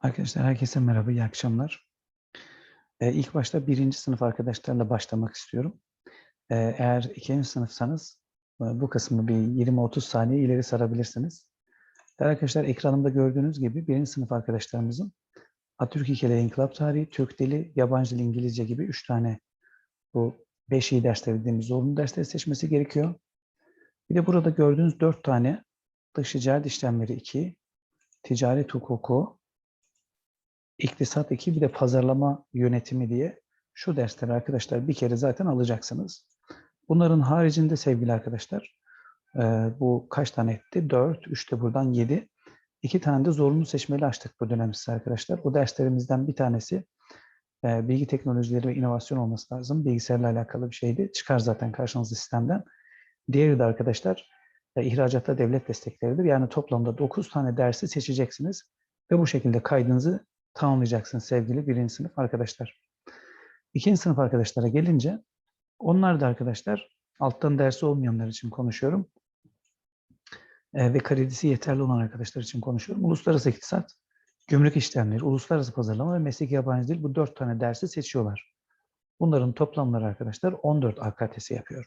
Arkadaşlar herkese merhaba, iyi akşamlar. Ee, ilk başta birinci sınıf arkadaşlarla başlamak istiyorum. Ee, eğer ikinci sınıfsanız e, bu kısmı bir 20-30 saniye ileri sarabilirsiniz. Değerli arkadaşlar ekranımda gördüğünüz gibi birinci sınıf arkadaşlarımızın Atatürk İlkeli İnkılap Tarihi, Türk Dili, Yabancı Dil, İngilizce gibi üç tane bu beş iyi dersler dediğimiz zorunlu dersleri seçmesi gerekiyor. Bir de burada gördüğünüz dört tane dış ticaret işlemleri 2, ticaret hukuku, İktisat 2 bir de pazarlama yönetimi diye şu dersleri arkadaşlar bir kere zaten alacaksınız. Bunların haricinde sevgili arkadaşlar e, bu kaç tane etti? 4, 3 de buradan 7. 2 tane de zorunlu seçmeli açtık bu dönem size arkadaşlar. Bu derslerimizden bir tanesi e, bilgi teknolojileri ve inovasyon olması lazım. Bilgisayarla alakalı bir şeydi. Çıkar zaten karşınızda sistemden. Diğeri de arkadaşlar e, ihracatta devlet destekleridir. Yani toplamda 9 tane dersi seçeceksiniz ve bu şekilde kaydınızı tamamlayacaksınız sevgili birinci sınıf arkadaşlar. İkinci sınıf arkadaşlara gelince onlar da arkadaşlar alttan dersi olmayanlar için konuşuyorum. E, ve kredisi yeterli olan arkadaşlar için konuşuyorum. Uluslararası iktisat, gümrük işlemleri, uluslararası pazarlama ve mesleki yabancı dil bu dört tane dersi seçiyorlar. Bunların toplamları arkadaşlar 14 AKTS yapıyor.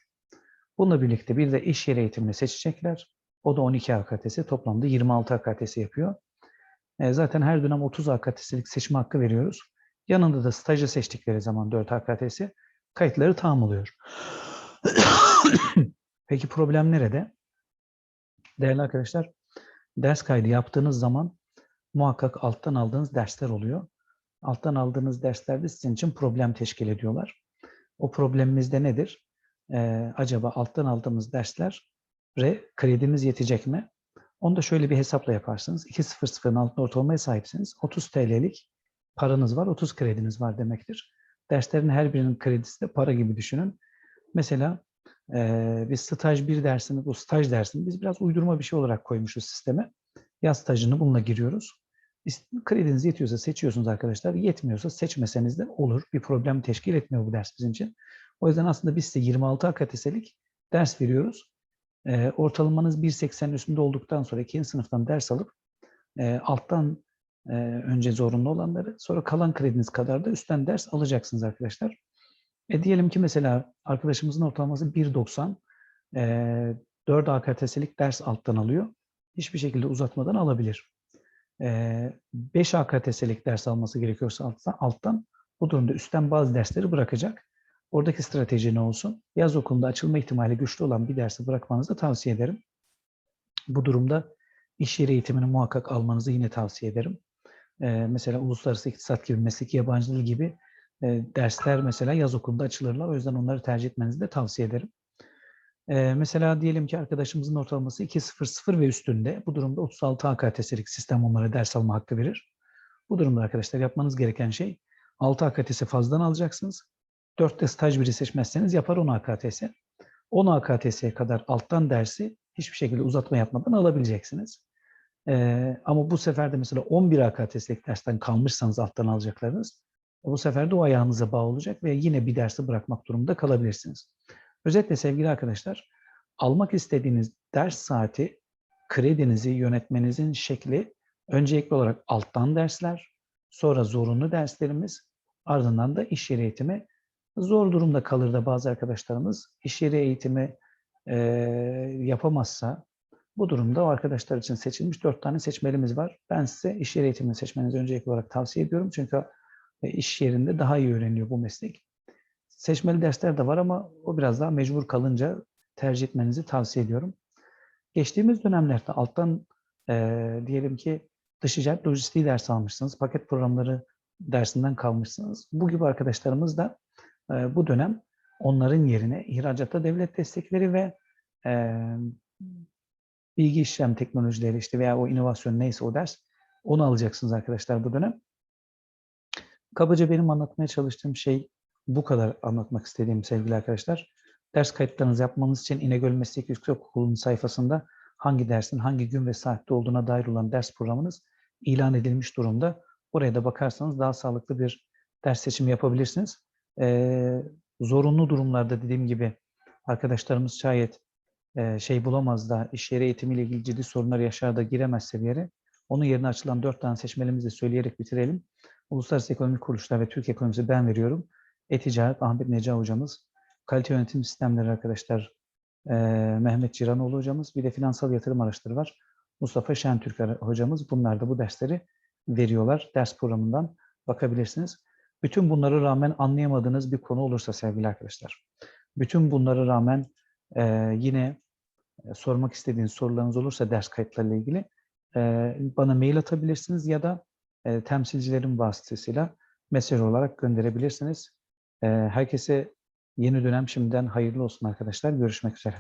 Bununla birlikte bir de iş yeri eğitimini seçecekler. O da 12 AKTS, toplamda 26 AKTS yapıyor. E, zaten her dönem 30 AKTS'lik seçme hakkı veriyoruz. Yanında da stajı seçtikleri zaman 4 AKTS kayıtları tamam oluyor. Peki problem nerede? Değerli arkadaşlar, ders kaydı yaptığınız zaman muhakkak alttan aldığınız dersler oluyor. Alttan aldığınız derslerde sizin için problem teşkil ediyorlar. O problemimiz de nedir? Ee, acaba alttan aldığımız dersler kredimiz yetecek mi? Onu da şöyle bir hesapla yaparsınız. 2.00'ın altında ortalamaya sahipsiniz. 30 TL'lik paranız var, 30 krediniz var demektir. Derslerin her birinin kredisi de para gibi düşünün. Mesela e, biz staj bir dersini, bu staj dersini biz biraz uydurma bir şey olarak koymuşuz sisteme. Yaz stajını bununla giriyoruz. Krediniz yetiyorsa seçiyorsunuz arkadaşlar. Yetmiyorsa seçmeseniz de olur. Bir problem teşkil etmiyor bu ders bizim için. O yüzden aslında biz size 26 AKTS'lik ders veriyoruz. E, ortalamanız 1.80'in üstünde olduktan sonra ikinci sınıftan ders alıp e, alttan e, önce zorunlu olanları sonra kalan krediniz kadar da üstten ders alacaksınız arkadaşlar. E diyelim ki mesela arkadaşımızın ortalaması 1.90 e, 4 AKTS'lik ders alttan alıyor. Hiçbir şekilde uzatmadan alabilir. E, 5 AKTS'lik ders alması gerekiyorsa alttan, alttan bu durumda üstten bazı dersleri bırakacak. Oradaki strateji ne olsun? Yaz okulunda açılma ihtimali güçlü olan bir dersi bırakmanızı tavsiye ederim. Bu durumda iş yeri eğitimini muhakkak almanızı yine tavsiye ederim. Ee, mesela uluslararası iktisat gibi, mesleki yabancı gibi e, dersler mesela yaz okulunda açılırlar. O yüzden onları tercih etmenizi de tavsiye ederim. Ee, mesela diyelim ki arkadaşımızın ortalaması 2.00 ve üstünde. Bu durumda 36 AKTS'lik sistem onlara ders alma hakkı verir. Bu durumda arkadaşlar yapmanız gereken şey 6 AKTS fazladan alacaksınız. 4'te staj biri seçmezseniz yapar 10 AKTS. 10 AKTS'ye kadar alttan dersi hiçbir şekilde uzatma yapmadan alabileceksiniz. Ee, ama bu sefer de mesela 11 AKTS'lik dersten kalmışsanız alttan alacaklarınız bu sefer de o ayağınıza bağ olacak ve yine bir dersi bırakmak durumunda kalabilirsiniz. Özetle sevgili arkadaşlar, almak istediğiniz ders saati, kredinizi yönetmenizin şekli öncelikli olarak alttan dersler, sonra zorunlu derslerimiz, ardından da iş yeri eğitimi Zor durumda kalır da bazı arkadaşlarımız iş yeri eğitimi e, yapamazsa bu durumda o arkadaşlar için seçilmiş dört tane seçmelimiz var. Ben size iş yeri eğitimini seçmenizi öncelikli olarak tavsiye ediyorum. Çünkü e, iş yerinde daha iyi öğreniyor bu meslek. Seçmeli dersler de var ama o biraz daha mecbur kalınca tercih etmenizi tavsiye ediyorum. Geçtiğimiz dönemlerde alttan e, diyelim ki dış lojistiği ders almışsınız, paket programları dersinden kalmışsınız. Bu gibi arkadaşlarımız da bu dönem onların yerine ihracatta devlet destekleri ve e, bilgi işlem teknolojileri işte veya o inovasyon neyse o ders onu alacaksınız arkadaşlar bu dönem. Kabaca benim anlatmaya çalıştığım şey bu kadar anlatmak istediğim sevgili arkadaşlar. Ders kayıtlarınızı yapmanız için İnegöl Meslek Yüksekokulu'nun sayfasında hangi dersin hangi gün ve saatte olduğuna dair olan ders programınız ilan edilmiş durumda. Oraya da bakarsanız daha sağlıklı bir ders seçimi yapabilirsiniz e, zorunlu durumlarda dediğim gibi arkadaşlarımız şayet e, şey bulamaz da iş yeri eğitimiyle ilgili ciddi sorunlar yaşar da giremezse bir yere Onun yerine açılan dört tane seçmelimizi de söyleyerek bitirelim. Uluslararası Ekonomik Kuruluşlar ve Türkiye Ekonomisi ben veriyorum. E-Ticaret Ahmet Neca hocamız. Kalite yönetim sistemleri arkadaşlar eee, Mehmet Ciranoğlu hocamız. Bir de finansal yatırım araçları var. Mustafa Şentürk hocamız. Bunlar da bu dersleri veriyorlar. Ders programından bakabilirsiniz. Bütün bunlara rağmen anlayamadığınız bir konu olursa sevgili arkadaşlar. Bütün bunlara rağmen eee, yine e, sormak istediğiniz sorularınız olursa ders kayıtlarıyla ilgili e, bana mail atabilirsiniz ya da e, temsilcilerin vasıtasıyla mesaj olarak gönderebilirsiniz. E, herkese yeni dönem şimdiden hayırlı olsun arkadaşlar. Görüşmek üzere.